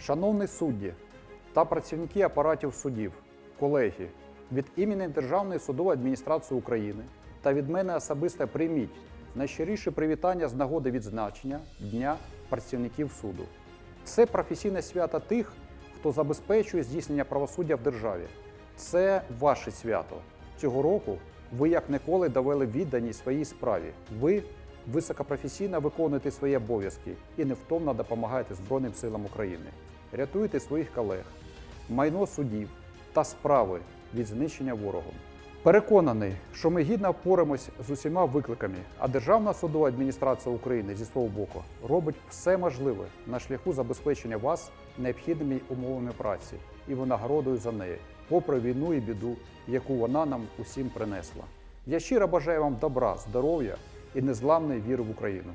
Шановні судді та працівники апаратів судів, колеги, від імені Державної судової адміністрації України та від мене особисто прийміть найщиріше привітання з нагоди відзначення Дня працівників суду. Це професійне свято тих, хто забезпечує здійснення правосуддя в державі. Це ваше свято. Цього року ви як ніколи довели відданість своїй справі. Ви високопрофесійно виконуєте свої обов'язки і невтомно допомагаєте Збройним силам України. Рятуєте своїх колег, майно судів та справи від знищення ворогом. Переконаний, що ми гідно впораємось з усіма викликами, а Державна судова адміністрація України зі свого боку робить все можливе на шляху забезпечення вас необхідними умовами праці і винагородою за неї, попри війну і біду, яку вона нам усім принесла. Я щиро бажаю вам добра, здоров'я і незламної віри в Україну.